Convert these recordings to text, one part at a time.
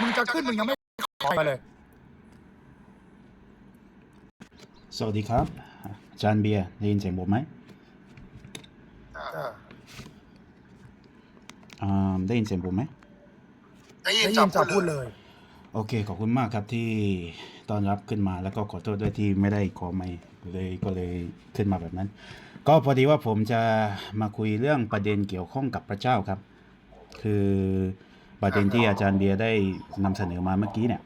มึงจะขึ้นมึงยังไม่ขอมาเลย สวัสดีครับอาจารย์เบียร์ได้ยินเสียงผมไหมอ่าได้ยินเสียงผมไหมได้ยิได้นยิจันบจับพูพูดดเลยเลย โอเค ขอบคุณมากครับที่ต้อนรับขึ้นมาแล้วก็ขอโทษด้วยที่ไม่ได้ขอไม่เลยก็เลยขึ้นมาแบบนั้น ก็พอดีว่าผมจะมาคุยเรื่องประเด็นเกี่ยวข้องกับพระเจ้าครับ คือ ประเด็นที่อาจารย์เบียร์ได้นำเสนอมาเมื่อกี้เนี่ย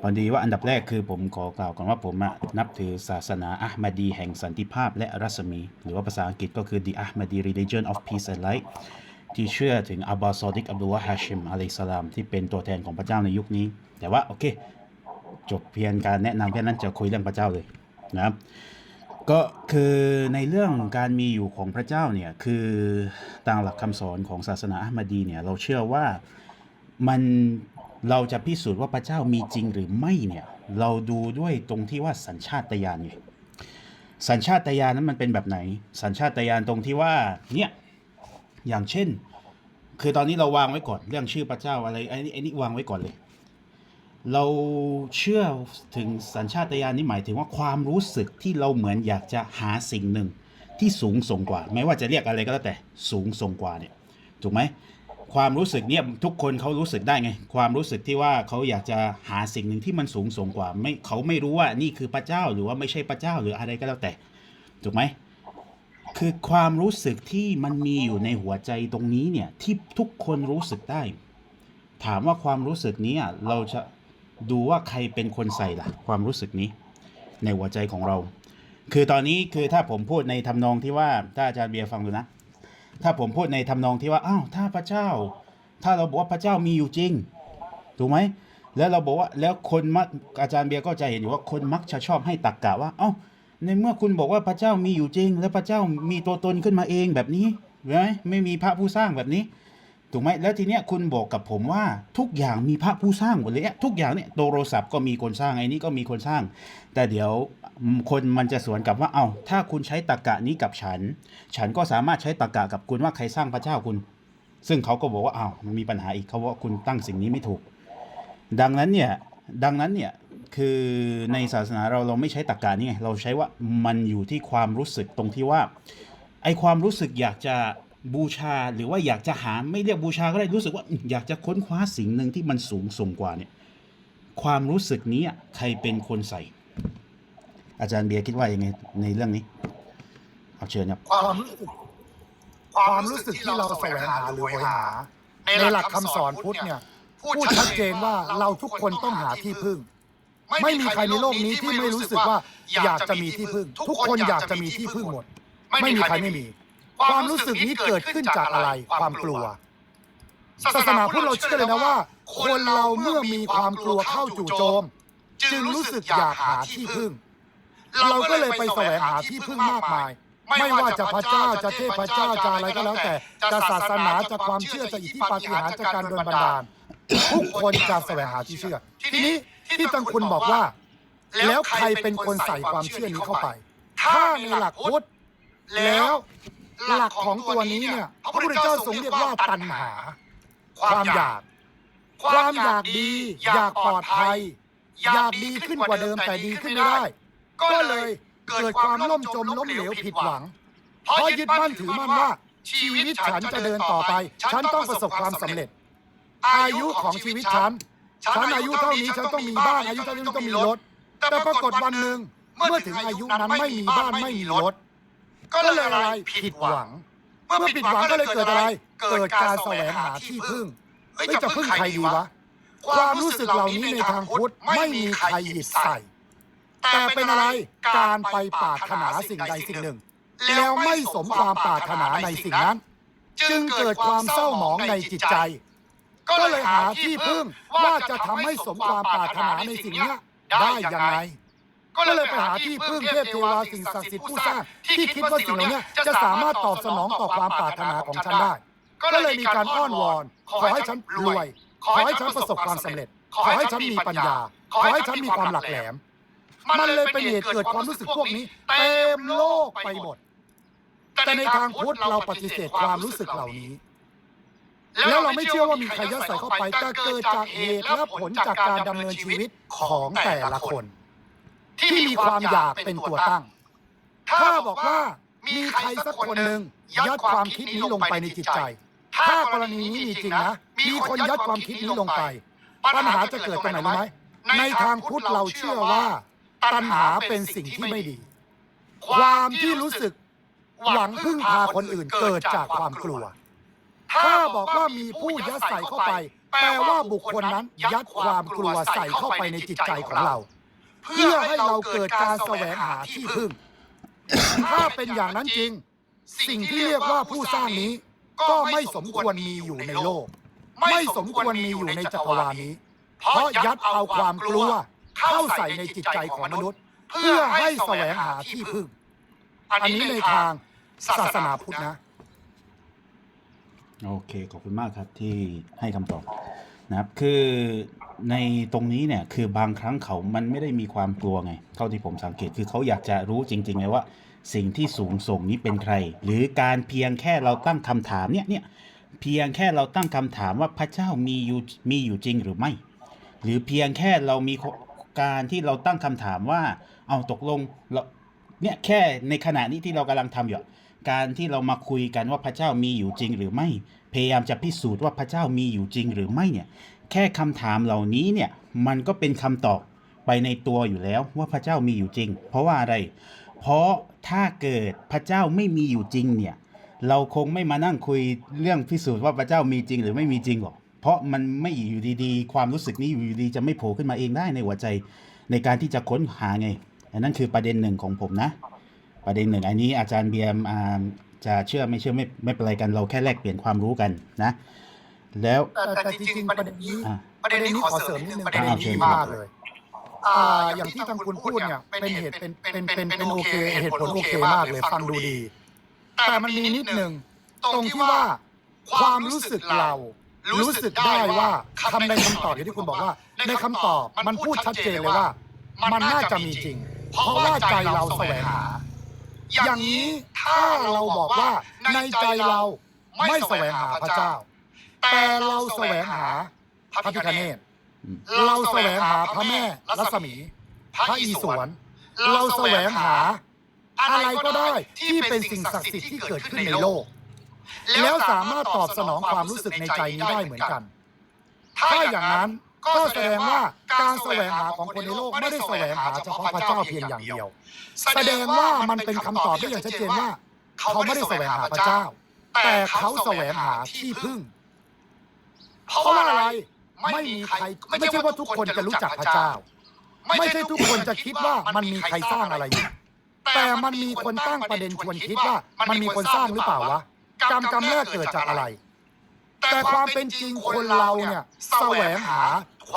พอดีว่าอันดับแรกคือผมขอกล่าวก่อนว่าผมอะนับถือศาสนาอะห์มาดีแห่งสันติภาพและรัศมี หรือว่าภาษาอังกฤษก็คือ The Ahmadi Religion of Peace and Light ที่เชื่อถึงอับบาซอดิกอับดุลลาฮ์ฮาชิมอะลัยฮิสสลามที่เป็นตัวแทนของพระเจ้าในยุคนี้ แต่ว่าโอเค จบเพียงการแนะนำแค่นั้นจะคุยเรื่องพระเจ้าเลยนะครับก็คือในเรื่องการมีอยู่ของพระเจ้าเนี่ยคือตามหลักคำสอนของศาสนาอะห์มาดีเนี่ยเราเชื่อว่า มันเราจะพิสูจน์ว่าพระเจ้ามีจริงหรือไม่เนี่ย เราดูด้วยตรงที่ว่าสัญชาตญาณไงสัญชาตญาณนั้นมันเป็นแบบไหน สัญชาตญาณตรงที่ว่าเนี่ยอย่างเช่น คือตอนนี้เราวางไว้ก่อนเรื่องชื่อพระเจ้าอะไรไอ้นี่ไอ้นี่วางไว้ก่อนเลย เราเชื่อถึงสัญชาตญาณนี่หมายถึงว่าความรู้สึกที่เราเหมือนอยากจะหาสิ่งหนึ่งที่สูงส่งกว่า ไม่ว่าจะเรียกอะไรก็แล้วแต่สูงส่งกว่าเนี่ยถูกไหม ความรู้สึกเนี่ยทุกคนเขารู้สึกได้ไง ความรู้สึกที่ว่าเขาอยากจะหาสิ่งหนึ่งที่มันสูงส่งกว่า ไม่เขาไม่รู้ว่านี่คือพระเจ้าหรือว่าไม่ใช่พระเจ้าหรืออะไรก็แล้วแต่ถูกไหมคือความรู้สึกที่มันมีอยู่ในหัวใจตรงนี้เนี่ยที่ทุกคนรู้สึกได้ ถามว่าความรู้สึกนี้เราจะดูว่าใครเป็นคนใส่ล่ะ ความรู้สึกนี้ ในหัวใจของเรา คือตอนนี้คือถ้าผมพูดในทำนองที่ว่าถ้าอาจารย์เบียร์ฟังดูนะ ถ้าผมพูดในทำนองที่ว่าอ้าวถ้าพระเจ้า ถ้าเราบอกว่าพระเจ้ามีอยู่จริง ถูกไหมแล้วเราบอกว่าแล้วคนมักอาจารย์เบียร์ก็จะเห็นอยู่ว่าคนมักจะชอบให้ตักกะว่า เอ้าในเมื่อคุณบอกว่าพระเจ้ามีอยู่จริง แล้วพระเจ้ามีตัวตนขึ้นมาเองแบบนี้ใช่ไหมไม่มีพระผู้สร้างแบบนี้ ถูกไหมแล้วทีเนี้ยคุณบอกกับผมว่าทุกอย่างมีพระผู้สร้างหมดเลยอะทุกอย่างเนี่ยโทรศัพท์ก็มีคนสร้างไอ้นี่ก็มีคนสร้าง แต่เดี๋ยวคนมันจะสวนกลับว่าเอา้าถ้าคุณใช้ตรรกะนี้กับฉัน ฉันก็สามารถใช้ตรรกะกับคุณว่าใครสร้างพระเจ้าคุณ ซึ่งเขาก็บอกว่าอ้าวมันมีปัญหาอีกเขาว่าคุณตั้งสิ่งนี้ไม่ถูก ดังนั้นเนี่ยดังนั้นเนี่ยคือในศาสนาเราเราไม่ใช้ตรรกะนี่ไงเราใช้ว่ามันอยู่ที่ความรู้สึกตรงที่ว่าไอความรู้สึกอยากจะ บูชาหรือว่าอยากจะหาไม่เรียกบูชาก็ได้รู้สึกว่าอยากจะค้นคว้าสิ่งหนึ่งที่มันสูงส่งกว่าเนี่ยความรู้สึกนี้ใครเป็นคนใส่ อาจารย์เบียร์คิดว่ายังไงในเรื่องนี้เอาเชิญครับความความรู้สึกความรู้สึกที่เราแสวงหาหรือโหยหา ในหลักคำสอนพุทธเนี่ยพูดชัดเจนว่าเราทุกคนต้องหาที่พึ่ง ไม่มีใครในโลกนี้ที่ไม่รู้สึกว่า อยากจะมีที่พึ่ง ทุกคนอยากจะมีที่พึ่งหมด ไม่มีใครไม่มี ความรู้สึกนี้เกิดขึ้นจากอะไร ความกลัว ศาสนาพุทธเราเชื่อเลยนะว่า คนเราเมื่อมีความกลัวเข้าจู่โจม จึงรู้สึกอยากหาที่พึ่ง เราก็เลยไปแสวงหาที่พึ่งมากมาย ไม่ว่าจะพระเจ้าจะเทพเจ้าจะอะไรก็แล้วแต่ จะศาสนาจะความเชื่อจะอิทธิปาฏิหาริย์จะการโดนบันดาล ทุกคนจะแสวงหาที่เชื่อ ทีนี้ที่ตังคุณบอกว่า แล้วใครเป็นคนใส่ความเชื่อนี้เข้าไป ถ้าในหลักพุทธแล้ว หลักของตัวนี้เนี่ยพระพุทธเจ้าทรงเรียกว่าตัณหา ความอยาก ความอยากดี อยากปลอดภัย อยากดีขึ้นกว่าเดิมแต่ดีขึ้นไม่ได้ ก็เลยเกิดความล่มจมล้มเหลวผิดหวัง เพราะยึดมั่นถือมั่นว่า ชีวิตฉันจะเดินต่อไป ฉันต้องประสบความสำเร็จ อายุของชีวิตฉัน ฉันอายุเท่านี้ฉันต้องมีบ้านอายุเท่านี้ต้องมีรถ แต่ปรากฏวันหนึ่งเมื่อถึงอายุนั้นไม่มีบ้านไม่มีรถ ก็เลยอะไรผิดหวัง เมื่อผิดหวังก็เลยเกิดอะไร เกิดการแสวงหาที่พึ่งเฮ้ยจะพึ่งใครดีวะ ความรู้สึกเหล่านี้ในทางพุทธไม่มีใครหยิบใส่ แต่เป็นอะไรการไปปรารถนาสิ่งใดสิ่งหนึ่ง แล้วไม่สมความปรารถนาในสิ่งนั้น จึงเกิดความเศร้าหมองในจิตใจ ก็เลยหาที่พึ่งว่าจะทำให้สมความปรารถนาในสิ่งนี้ได้ยังไง ก็เลยไปหาที่พึ่งเทพเทวาสิ่งศักดิ์สิทธิ์ผู้สร้างที่คิดว่าสิ่งเหล่านี้จะสามารถตอบสนองต่อความปรารถนาของฉันได้ ก็เลยมีการอ้อนวอน ขอให้ฉันรวย ขอให้ฉันประสบความสำเร็จ ขอให้ฉันมีปัญญา ขอให้ฉันมีความหลักแหลม มันเลยเป็นเหตุเกิดความรู้สึกพวกนี้เต็มโลกไปหมด แต่ในทางพุทธเราปฏิเสธความรู้สึกเหล่านี้แล้วเราไม่เชื่อว่ามีใครยัดใส่เข้าไปแต่เกิดจากเหตุและผลจากการดำเนินชีวิตของแต่ละคน ที่มีความอยากเป็นตัวตั้ง ถ้าบอกว่ามีใครสักคนหนึ่งยัดความคิดนี้ลงไปในจิตใจ ถ้ากรณีนี้มีจริงนะ มีคนยัดความคิดนี้ลงไป ปัญหาจะเกิดตรงไหนรู้ไหมในทางพุทธเราเชื่อว่า ตัณหาเป็นสิ่งที่ไม่ดี ความที่รู้สึกหวังพึ่งพาคนอื่นเกิดจากความกลัว ถ้าบอกว่ามีผู้ยัดใส่เข้าไป แปลว่าบุคคลนั้นยัดความกลัวใส่เข้าไปในจิตใจของเรา เพื่อให้เราเกิดการแสวงหาที่พึ่ง ถ้าเป็นอย่างนั้นจริง สิ่งที่เรียกว่าผู้สร้างนี้ ก็ไม่สมควรมีอยู่ในโลก ไม่สมควรมีอยู่ในจักรวาลนี้ เพราะยัดเอาความกลัว เข้าใส่ในจิตใจของมนุษย์ เพื่อให้แสวงหาที่พึ่ง อันนี้ในทางศาสนาพุทธนะ โอเค ขอบคุณมากครับที่ให้คำตอบ นะครับคือในตรงนี้เนี่ยคือบางครั้งเขามันไม่ได้มีความกลัวไงเท่าที่ผมสังเกตคือเขาอยากจะรู้จริงๆเลยว่า สิ่งที่สูงส่งนี้เป็นใคร หรือการเพียงแค่เราตั้งคำถามเนี่ยเนี่ยเพียงแค่เราตั้งคำถามว่าพระเจ้ามีอยู่มีอยู่จริงหรือไม่ หรือเพียงแค่เรามีการที่เราตั้งคำถามว่า เอาตกลงเรา เนี่ยแค่ในขณะนี้ที่เรากำลังทำอยู่ การที่เรามาคุยกันว่าพระเจ้ามีอยู่จริงหรือไม่ พยายามจะพิสูจน์ว่าพระเจ้ามีอยู่จริงหรือไม่เนี่ย แค่คำถามเหล่านี้เนี่ยมันก็เป็นคำตอบไปในตัวอยู่แล้วว่าพระเจ้ามีอยู่จริง เพราะว่าอะไร เพราะถ้าเกิดพระเจ้าไม่มีอยู่จริงเนี่ยเราคงไม่มานั่งคุยเรื่องพิสูจน์ว่าพระเจ้ามีจริงหรือไม่มีจริงหรอก เพราะมันไม่อยู่ดีๆ ความรู้สึกนี้อยู่ดีจะไม่โผล่ขึ้นมาเองได้ในหัวใจ ในการที่จะค้นหาไง อันนั้นคือประเด็นหนึ่งของผมนะ ประเด็นหนึ่งอันนี้อาจารย์เบียมอ่าจะเชื่อไม่เชื่อไม่ไม่เป็นไรกันเราแค่แลกเปลี่ยนความรู้กันนะ แล้วแต่แต่จริงๆประเด็นนี้อะประเด็นนี้ขอเสริมนิดนึงปประระเด็เด็นนนี้นี้ดีมามากกเลเลยยอ่าอย่างที่ทางคุณพูดเนี่ยเป็นเหตุเป็นเป็นเป็นเป็นโอเคเหตุผลโอเคมากเลยฟังดูดี แต่มันมีนิดหนึ่งตรงที่ว่าความรู้สึกเรารู้สึกได้ว่าคำในคำตอบอย่างที่คุณบอกว่า ในคำตอบมันพูดชัดเจนเลยว่า มันน่าจะมีจริง เพราะว่าใจเราแสวงหา อย่างนี้ถ้าเราบอกว่าในใจเราไม่แสวงหาพระเจ้า แต่เราแสวงหาพระพิฆเนศเราแสวงหาพระแม่รัศมี พระอีสวน เราแสวงหา อะไรก็ได้ที่เป็นสิ่งศักดิ์สิทธิ์ที่เกิดขึ้นในโลก แล้วสามารถตอบสนองความรู้สึกในใจนี้ได้เหมือนกัน ถ้าอย่างนั้น ก็แสดงว่าการแสวงหาของคนในโลกไม่ได้แสวงหาเฉพาะพระเจ้าเพียงอย่างเดียว แสดงว่ามันเป็นคำตอบที่อย่างชัดเจนว่า เขาไม่ได้แสวงหาพระเจ้า แต่เขาแสวงหาที่พึ่ง เพราะว่าอะไรไม่มีใครไม่ใช่ว่าทุกคนจะรู้จักพระเจ้า ไม่ใช่ทุกคนจะคิดว่ามันมีใครสร้างอะไรอยู่แต่มันมีคนตั้งประเด็นชวนคิดว่า มันมีคนสร้างหรือเปล่าวะกรรมกรรมแรกเกิดจากอะไร แต่ความเป็นจริงคนเราเนี่ยแสวงหา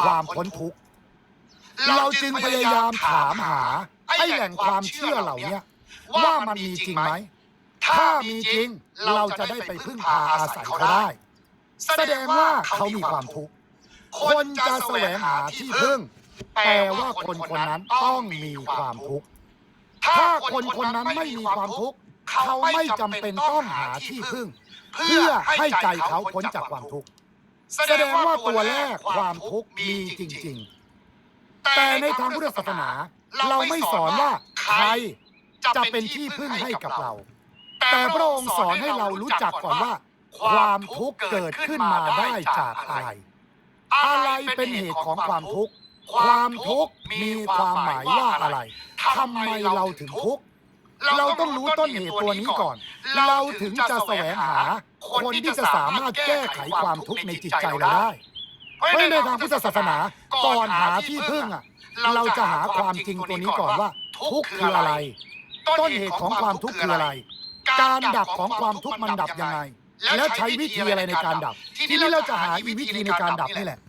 ความพ้นทุกข์เราจึงพยายามถามหาไอ้แหล่งความเชื่อเหล่านี้ว่ามันมีจริงไหม ถ้ามีจริงเราจะได้ไปพึ่งพาอาศัยเขาได้ แสดงว่าเขามีความทุกข์ คนจะแสวงหาที่พึ่ง แปลว่าคนคนนั้นต้องมีความทุกข์ ถ้าคนคนนั้นไม่มีความทุกข์ เขาไม่จำเป็นต้องหาที่พึ่ง เพื่อให้ใจเขาพ้นจากความทุกข์แสดงว่าตัวแรกความทุกข์มีจริง ๆ แต่ในทางพุทธศาสนา เราไม่สอนว่าใครจะเป็นที่พึ่งให้กับเรา แต่พระองค์สอนให้เรารู้จักก่อนว่า ความทุกข์เกิดขึ้นมาได้จากอะไร อะไรเป็นเหตุของความทุกข์ ความทุกข์มีความหมายว่าอะไรทำไมเราถึงทุกข์ เราต้องรู้ต้นเหตุตัวนี้ก่อน เราถึงจะแสวงหา คนที่จะสามารถแก้ไขความทุกข์ในจิตใจเราได้ เพราะในทางพุทธศาสนาก่อนหาที่พึ่งอะ เราจะหาความจริงตัวนี้ก่อนว่า ทุกข์คืออะไร ต้นเหตุของความทุกข์คืออะไร การดับของความทุกข์มันดับยังไง แล้วใช้วิธีอะไรในการดับ ทีนี้เราจะหาวิธีในการดับนี่แหละ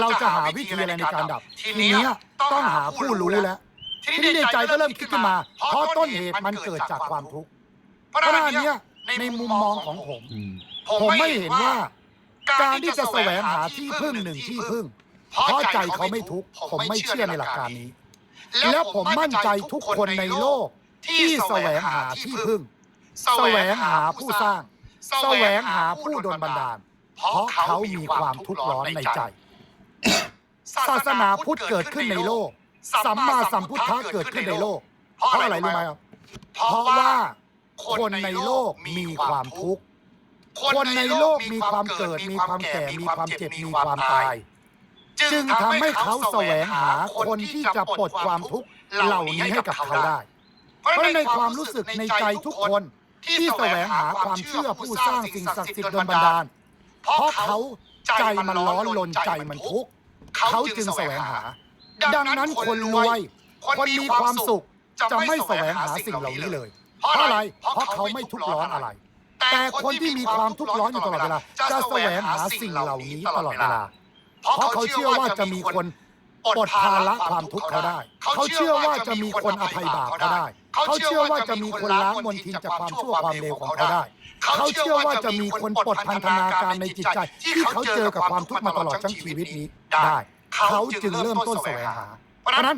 เราจะหาวิธีอะไรในการดับ ทีเนี้ยต้องหาผู้รู้แล้ว ทีนี้ในใจก็เริ่มคิดขึ้นมา เพราะต้นเหตุมันเกิดจากความทุกข์เพราะฉะนั้นเนี้ยในมุมมองของผม อืม ผมไม่เห็นว่า การที่จะแสวงหาที่พึ่งหนึ่งที่พึ่ง เพราะใจเขาไม่ทุกข์ผมไม่เชื่อในหลักการนี้ แล้วผมมั่นใจทุกคนในโลก ที่แสวงหาที่พึ่ง แสวงหาผู้สร้าง แสวงหาผู้ดลบันดาล เพราะเขามีความทุกข์ร้อนในใจ ศาสนาพุทธเกิดขึ้นในโลก สัมมาสัมพุทธะเกิดขึ้นในโลก เพราะอะไรรู้ไหมครับ เพราะว่าคนในโลกมีความทุกข์คนในโลกมีความเกิด มีความแก่ มีความเจ็บ มีความตาย จึงทำให้เขาแสวงหาคนที่จะปลดความทุกข์เหล่านี้ให้กับเขาได้ เพราะในความรู้สึกในใจทุกคนที่แสวงหาความเชื่อผู้สร้างสิ่งศักดิ์สิทธิ์โดนบันดาล เพราะเขาใจมันร้อนลนใจมันทุกข์เขาจึงแสวงหา ดังนั้นคนรวย คนมีความสุข จะไม่แสวงหาสิ่งเหล่านี้เลย เพราะอะไร เพราะเขาไม่ทุกข์ร้อนอะไร แต่คนที่มีความทุกข์ร้อนอยู่ตลอดเวลา จะแสวงหาสิ่งเหล่านี้ตลอดเวลา เพราะเขาเชื่อว่าจะมีคนปลดภาระความทุกข์เขาได้ เขาเชื่อว่าจะมีคนอภัยบาปเขาได้ เขาเชื่อว่าจะมีคนล้างมลทินจากความชั่วความเลวของเขาได้ เขาเชื่อว่าจะมีคนปลดพันธนาการในจิตใจ ที่เขาเจอกับความทุกข์มาตลอดทั้งชีวิตนี้ได้ เขาจึงเริ่มต้นแสวงหา เพราะฉะนั้น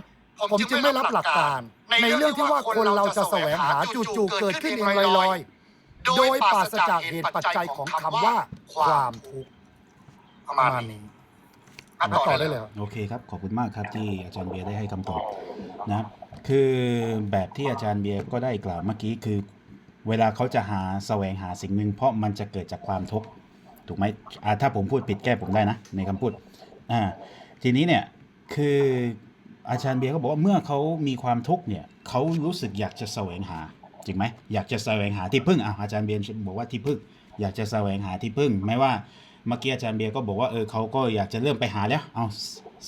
ผมจึงไม่รับหลักการ ในเรื่องที่ว่าคนเราจะแสวงหาจู่ๆเกิดขึ้นเองลอยๆ โดยปราศจากเหตุปัจจัยของคำว่าความทุกข์ประปมาระณมาณนี้นี้อะต่อได้เลยครับโอเคครับ ขอบคุณมากครับที่อาจารย์เบียร์ได้ให้คำตอบนะครับคือแบบที่อาจารย์เบียร์ก็ได้กล่าวเมื่อกี้คือ เวลาเขาจะหาแสวงหาสิ่งหนึ่งเพราะมันจะเกิดจากความทุกข์ถูกไหมอ่าถ้าผมพูดผิดแก้ผมได้นะ ในคำพูดอ่า ทีนี้เนี่ยคืออาจารย์เบียร์ก็บอกว่าเมื่อเขามีความทุกข์เนี่ยเขารู้สึกอยากจะแสวงหาจริงไหมอยากจะแสวงหาที่พึ่งอะอาจารย์เบียร์บอกว่าที่พึ่ง อยากจะแสวงหาที่พึ่งแม้ว่าเมื่อกี้อาจารย์เบียร์ก็บอกว่าเออเขาก็อยากจะเริ่มไปหาแล้วเอา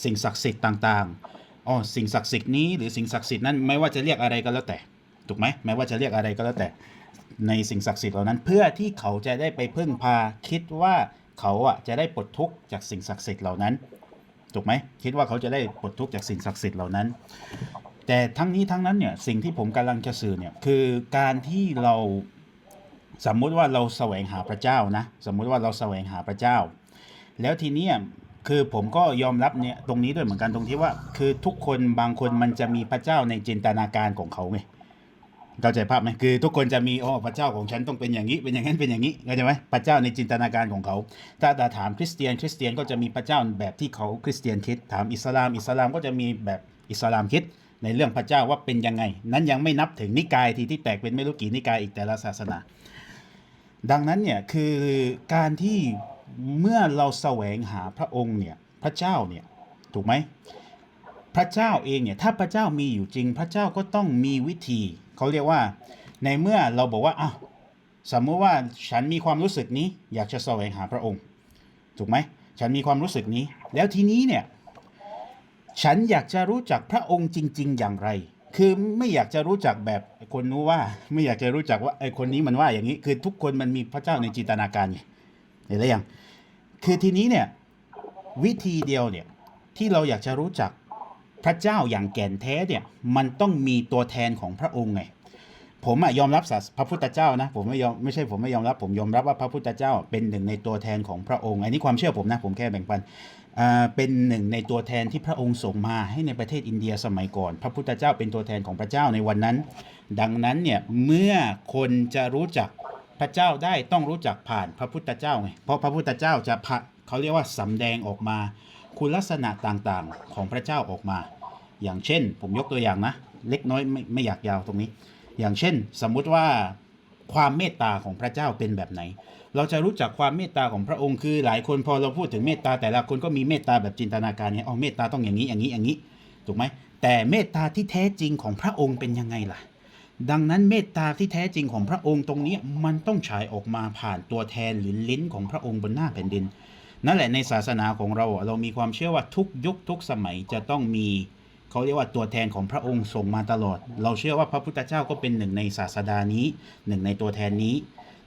สิ่งศักดิ์สิทธิ์ต่างๆอ๋อสิ่งศักดิ์สิทธิ์นี้หรือสิ่งศักดิ์สิทธิ์นั้นไม่ว่าจะเรียกอะไรก็แล้วแต่ถูกไหมแม้ว่าจะเรียกอะไรก็แล้วแต่ในสิ่งศักดิ์สิทธิ์เหล่านั้น เพื่อที่เขาจะได้ไปพึ่งพาคิดว่าเขาอะจะได้ปลดทุกข์จากสิ่งศักดิ์สิทธิ์เหล่านั้น ถูกไหมคิดว่าเขาจะได้ปลดทุกข์จากสิ่งศักดิ์สิทธิ์เหล่านั้น แต่ทั้งนี้ทั้งนั้นเนี่ยสิ่งที่ผมกำลังจะสื่อเนี่ยคือการที่เราสมมุติว่าเราแสวงหาพระเจ้านะสมมุติว่าเราแสวงหาพระเจ้า แล้วทีนี้คือผมก็ยอมรับเนี่ยตรงนี้ด้วยเหมือนกันตรงที่ว่า คือทุกคนบางคนมันจะมีพระเจ้าในจินตนาการของเขาไง เข้าใจภาพไหมคือทุกคนจะมีอ๋อพระเจ้าของฉันต้องเป็นอย่างนี้เป็นอย่างนั้นเป็นอย่างนี้เข้าใจไหมพระเจ้าในจินตนาการของเขา ถ้าต่ถามคริสเตียนคริสเตียนก็จะมีพระเจ้าแบบที่เขาคริสเตียนคิดถามอิสลาม อิสลามก็จะมีแบบอิสลามคิดในเรื่องพระเจ้าว่าเป็นยังไง นั้นยังไม่นับถึงนิกายที่ที่แตกเป็นไม่รู้กี่นิกายอีกแต่ละศาสนา ดังนั้นเนี่ยคือการที่เมื่อเราแสวงหาพระองค์เนี่ยพระเจ้าเนี่ยถูกไหม พระเจ้าเองเนี่ยถ้าพระเจ้ามีอยู่จริง พระเจ้าก็ต้องมีวิธีเขาเรียกว่า ในเมื่อเราบอกว่าอ้าวสมมติว่าฉันมีความรู้สึกนี้ อยากจะแสวงหาพระองค์ ถูกไหมฉันมีความรู้สึกนี้ แล้วทีนี้เนี่ยฉันอยากจะรู้จักพระองค์จริง ๆ อย่างไร คือไม่อยากจะรู้จักแบบคนนู้นว่า ไม่อยากจะรู้จักว่าไอคนนี้มันว่าอย่างนี้ คือทุกคนมันมีพระเจ้าในจินตนาการไงเห็นหรือยัง คือทีนี้เนี่ยวิธีเดียวเนี่ยที่เราอยากจะรู้จัก พระเจ้าอย่างแก่นแท้เนี่ยมันต้องมีตัวแทนของพระองค์ไงผมอะยอมรับศาสพระพุทธเจ้านะผมไม่ยอมไม่ใช่ผมไม่ยอมรับ ผมยอมรับว่าพระพุทธเจ้า เป็นหนึ่งในตัวแทนของพระองค์ อันนี้ความเชื่อผมนะผมแค่แบ่งปันอ่าเป็นหนึ่งในตัวแทนที่พระองค์ส่งมาให้ในประเทศอินเดียสมัยก่อน พระพุทธเจ้าเป็นตัวแทนของพระเจ้าในวันนั้น ดังนั้นเนี่ยเมื่อคนจะรู้จักพระเจ้าได้ต้องรู้จักผ่านพระพุทธเจ้าไงเพราะพระพุทธเจ้าจะพะเขาเรียกว่าสำแดงออกมา คุณลักษณะต่างๆของพระเจ้าออกมา อย่างเช่น ผมยกตัวอย่างนะ เล็กน้อยไม่ไม่อยากยาวตรงนี้ อย่างเช่น สมมุติว่าความเมตตาของพระเจ้าเป็นแบบไหน เราจะรู้จักความเมตตาของพระองค์คือ หลายคนพอเราพูดถึงเมตตาแต่ละคนก็มีเมตตาแบบจินตนาการเนี่ยอ๋อเมตตาต้องอย่างนี้อย่างนี้อย่างนี้ถูกไหมแต่เมตตาที่แท้จริงของพระองค์เป็นยังไงล่ะ ดังนั้นเมตตาที่แท้จริงของพระองค์ตรงนี้มันต้องฉายออกมาผ่านตัวแทนหรือลิ้นของพระองค์บนหน้าแผ่นดิน นั่นแหละในศาสนาของเราเรามีความเชื่อว่าทุกยุคทุกสมัยจะต้องมี เขาเรียกว่าตัวแทนของพระองค์ส่งมาตลอด เราเชื่อว่าพระพุทธเจ้าก็เป็นหนึ่งในศาสดานี้ หนึ่งในตัวแทนนี้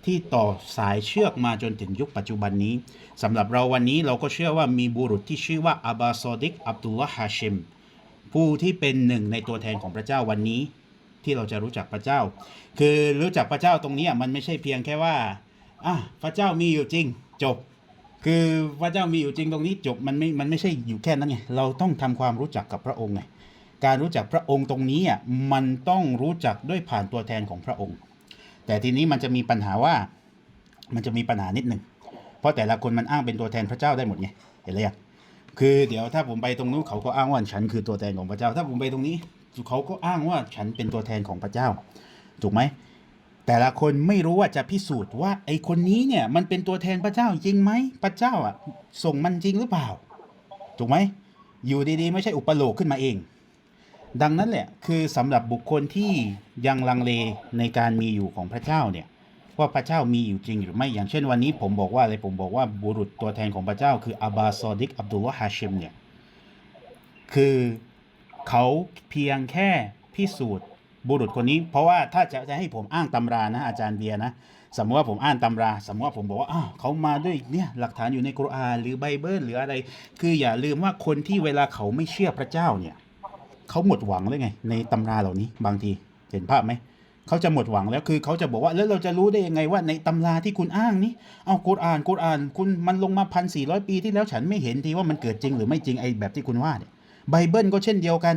ที่ต่อสายเชือกมาจนถึงยุคปัจจุบันนี้สำหรับเราวันนี้เราก็เชื่อว่ามีบุรุษที่ชื่อว่าอับบาซอดิกอับดุลละฮาชิมผู้ที่เป็นหนึ่งในตัวแทนของพระเจ้าวันนี้ที่เราจะรู้จักพระเจ้า คือรู้จักพระเจ้าตรงนี้อะมันไม่ใช่เพียงแค่ว่าอะพระเจ้ามีอยู่จริงจบ คือพระเจ้ามีอยู่จริงตรงนี้จบมันไม่ มันไม่ใช่อยู่แค่นั้นไง เราต้องทำความรู้จักกับพระองค์ไง การรู้จักพระองค์ตรงนี้อะ มันต้องรู้จักด้วยผ่านตัวแทนของพระองค์ แต่ทีนี้มันจะมีปัญหาว่า มันจะมีปัญหานิดหนึ่ง เพราะแต่ละคนมันอ้างเป็นตัวแทนพระเจ้าได้หมดไง เห็นเลยยังคือเดี๋ยวถ้าผมไปตรงนู้นเขาก็อ้างว่าฉันคือตัวแทนของพระเจ้า ถ้าผมไปตรงนี้เขาก็อ้างว่าฉันเป็นตัวแทนของพระเจ้า ถูกไหม แต่ละคนไม่รู้ว่าจะพิสูจน์ว่าไอคนนี้เนี่ยมันเป็นตัวแทนพระเจ้าจริงไหมพระเจ้าอะส่งมันจริงหรือเปล่า ถูกไหมอยู่ดีๆ ไม่ใช่อุปโลกขึ้นมาเอง ดังนั้นแหละคือสำหรับบุคคลที่ยังลังเลในการมีอยู่ของพระเจ้าเนี่ยว่าพระเจ้ามีอยู่จริงหรือไม่อย่างเช่นวันนี้ผมบอกว่าอะไรผมบอกว่าบุรุษตัวแทนของพระเจ้า คืออาบาซอดิกอับดุลฮาชิมเนี่ยคือเขาเพียงแค่พิสูจน์ บุรุษคนนี้ เพราะว่าถ้าจะจะให้ผมอ้างตำรานะอาจารย์เบียร์นะสมมติว่าผมอ่านตำรา สมมติว่าผมบอกว่าอ้าวเขามาด้วยเนี่ยหลักฐานอยู่ในกุรอานหรือไบเบิลหรืออะไร คืออย่าลืมว่าคนที่เวลาเขาไม่เชื่อพระเจ้าเนี่ยเขาหมดหวังเลยไง ในตำราเหล่านี้บางทีเห็นภาพไหมเขาจะหมดหวังแล้วคือเขาจะบอกว่าแล้วเราจะรู้ได้ยังไงว่าในตำราที่คุณอ้างนี้เอากุรอานกุรอานคุณมันลงมาพันสี่ร้อยปีที่แล้วฉันไม่เห็นทีว่ามันเกิดจริงหรือไม่จริงไอ้แบบที่คุณว่าเนี่ยไบเบิลก็เช่นเดียวกัน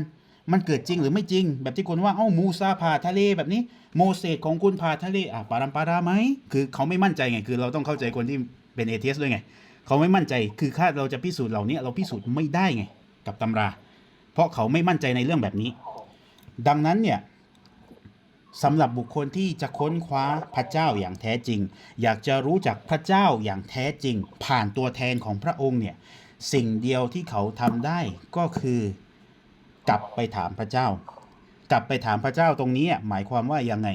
มันเกิดจริงหรือไม่จริง แบบที่คุณว่าเอ้ามูซาผ่าทะเลแบบนี้โมเสสของคุณผ่าทะเลอะปารัมปาราไหมคือเขาไม่มั่นใจไง คือเราต้องเข้าใจคนที่เป็นเอเทียสด้วยไง เขาไม่มั่นใจคือถ้าเราจะพิสูจน์เหล่านี้เราพิสูจน์ไม่ได้ไง กับตำรา เพราะเขาไม่มั่นใจในเรื่องแบบนี้ ดังนั้นเนี่ยสำหรับบุคคลที่จะค้นคว้าพระเจ้าอย่างแท้จริง อยากจะรู้จักพระเจ้าอย่างแท้จริง ผ่านตัวแทนของพระองค์เนี่ยสิ่งเดียวที่เขาทำได้ก็คือ กลับไปถามพระเจ้า กลับไปถามพระเจ้าตรงนี้หมายความว่ายังไง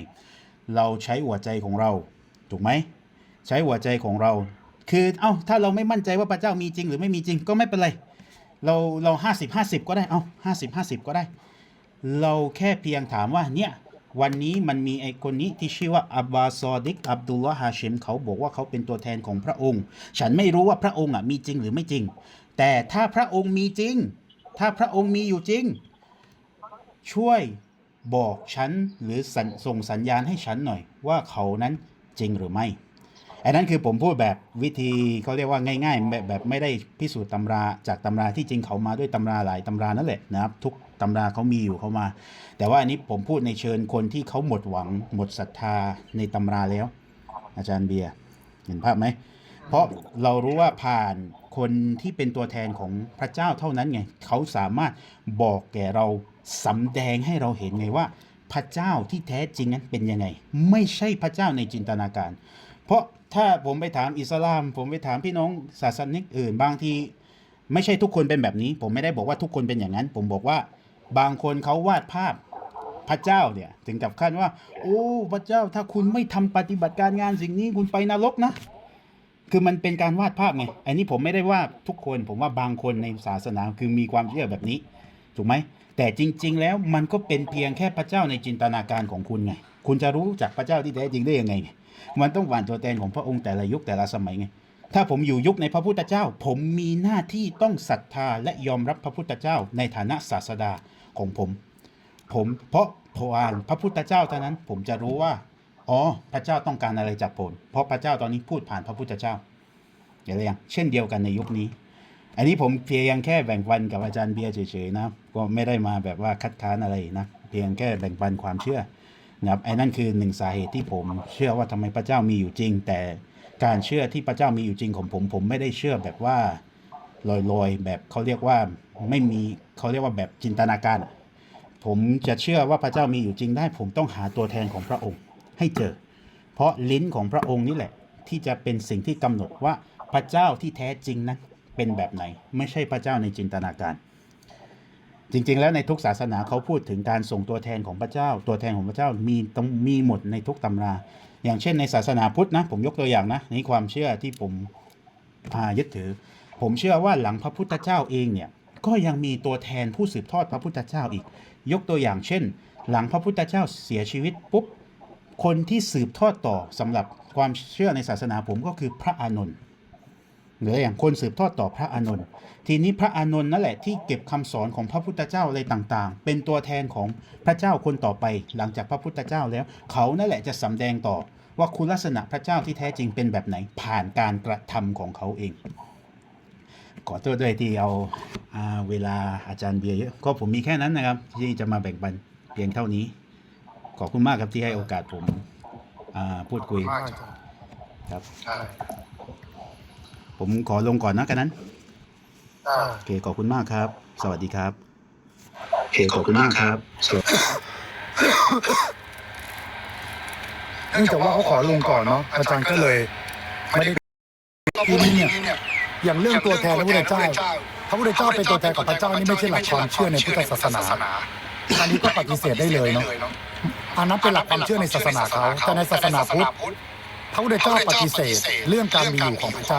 เราใช้หัวใจของเรา ถูกไหม ใช้หัวใจของเรา คือเอ้าถ้าเราไม่มั่นใจว่าพระเจ้ามีจริงหรือไม่มีจริงก็ไม่เป็นไร เราเราห้าสิบห้าสิบก็ได้ เอ้าห้าสิบห้าสิบก็ได้ เราแค่เพียงถามว่าเนี่ยวันนี้มันมีไอ้คนนี้ที่ชื่อว่าอับบาซอดิกอับดุลลาฮาชิมเขาบอกว่าเขาเป็นตัวแทนของพระองค์ ฉันไม่รู้ว่าพระองค์อะมีจริงหรือไม่จริง แต่ถ้าพระองค์มีจริง ถ้าพระองค์มีอยู่จริง ช่วยบอกฉันหรือส,ส่งสัญญาณให้ฉันหน่อย ว่าเขานั้นจริงหรือไม่ อันนั้นคือผมพูดแบบวิธีเขาเรียกว่าง่ายๆแบบแบบไม่ได้พิสูจน์ตำราจากตำราที่จริงเขามาด้วยตำราหลายตำรานั่นแหละนะครับ ทุกตำราเขามีอยู่เขามา แต่ว่าอันนี้ผมพูดในเชิญคนที่เขาหมดหวังหมดศรัทธาในตำราแล้ว อาจารย์เบียร์เห็นภาพไหม เพราะเรารู้ว่าผ่าน คนที่เป็นตัวแทนของพระเจ้าเท่านั้นไงเขาสามารถบอกแก่เราสำแดงให้เราเห็นไงว่า พระเจ้าที่แท้จริงนั้นเป็นยังไง ไม่ใช่พระเจ้าในจินตนาการ เพราะถ้าผมไปถามอิสลาม ผมไปถามพี่น้องศาสนิกอื่นบางทีไม่ใช่ทุกคนเป็นแบบนี้ ผมไม่ได้บอกว่าทุกคนเป็นอย่างนั้น ผมบอกว่าบางคนเขาวาดภาพพระเจ้าเนี่ยถึงกับขั้นว่า โอ้พระเจ้าถ้าคุณไม่ทำปฏิบัติการงานสิ่งนี้คุณไปนรกนะ คือมันเป็นการวาดภาพไง อันนี้ผมไม่ได้ว่าทุกคน ผมว่าบางคนในศาสนาคือมีความเชื่อแบบนี้ ถูกไหม แต่จริง ๆ แล้วมันก็เป็นเพียงแค่พระเจ้าในจินตนาการของคุณไง คุณจะรู้จักพระเจ้าที่แท้จริงได้ยังไงไง มันต้องหวานตัวแทนของพระองค์แต่ละยุคแต่ละสมัยไง ถ้าผมอยู่ยุคในพระพุทธเจ้า ผมมีหน้าที่ต้องศรัทธาและยอมรับพระพุทธเจ้า ในฐานะศาสดาของผม ผมเพราะผ่านพระพุทธเจ้าเท่านั้น ผมจะรู้ว่า อ๋อ พระเจ้าต้องการอะไรจากผมเพราะพระเจ้าตอนนี้พูดผ่านพระพุทธเจ้าเห็นหรือยังเช่นเดียวกันในยุคนี้ อันนี้ผมเพียงแค่แบ่งปันกับอาจารย์เบียร์เฉยๆนะก็ไม่ได้มาแบบว่าคัดค้านอะไรนะเพียงแค่แบ่งปันความเชื่อนะครับไอ้นั่นคือหนึ่งสาเหตุที่ผม เชื่อว่าทำไมพระเจ้ามีอยู่จริง แต่การเชื่อที่พระเจ้ามีอยู่จริงของผม ผมไม่ได้เชื่อแบบว่าลอยๆแบบเขาเรียกว่าไม่มีเขาเรียกว่าแบบจินตนาการ ผมจะเชื่อว่าพระเจ้ามีอยู่จริงได้ ผมต้องหาตัวแทนของพระองค์ ให้เจอ เพราะลิ้นของพระองค์นี่แหละ ที่จะเป็นสิ่งที่กำหนดว่าพระเจ้าที่แท้จริงนั้นเป็นแบบไหน ไม่ใช่พระเจ้าในจินตนาการ จริงๆ แล้วในทุกศาสนาเขาพูดถึงการส่งตัวแทนของพระเจ้า ตัวแทนของพระเจ้ามีต้องมีหมดในทุกตำรา อย่างเช่นในศาสนาพุทธนะ ผมยกตัวอย่างนะนี่ความเชื่อที่ผมอ่ายึดถือ ผมเชื่อว่าหลังพระพุทธเจ้าเองเนี่ยก็ยังมีตัวแทนผู้สืบทอดพระพุทธเจ้าอีก ยกตัวอย่างเช่น หลังพระพุทธเจ้าเสียชีวิตปุ๊บ คนที่สืบทอดต่อสำหรับความเชื่อในศาสนาผมก็คือพระอานนท์หรืออย่างคนสืบทอดต่อพระอานนท์ทีนี้พระอานนท์นั่นแหละที่เก็บคำสอนของพระพุทธเจ้าอะไรต่างๆ เป็นตัวแทนของพระเจ้าคนต่อไป หลังจากพระพุทธเจ้าแล้ว เขานั่นแหละจะสำแดงต่อว่าคุณลักษณะพระเจ้าที่แท้จริงเป็นแบบไหน ผ่านการกระทำของเขาเอง ขอโทษด้วยที่เอาอาเวลาอาจารย์เบียร์เยอะก็ผมมีแค่นั้นนะครับ ที่จะมาแบ่งปันเพียงเท่านี้ ขอบคุณมากครับที่ให้โอกาสผมอ่าพูดคุยได้จ้ะครับ ใช่ผมขอลงก่อนนะกันนั้น อ่า โอเค ขอบคุณมากครับ สวัสดีครับ โอเค ขอบคุณมากครับ เนื่องจากว่าเขาขอลงก่อนเนาะอาจารย์ก็เลย ไม่ได้ทีนี้เนี่ยอย่างเรื่องตัวแทนพระพุทธเจ้า พระพุทธเจ้าเป็นตัวแทนของพระเจ้านี่ไม่ใช่หลักความเชื่อในพุทธศาสนา อันนี้ก็ปฏิเสธได้เลยเนาะ อันนั้นเป็นหลักความเชื่อในศาสนาเขาแต่ในศาสนาพุทธพระพุทธเจ้าปฏิเสธ เรื่องการมีอยู่ของพระเจ้า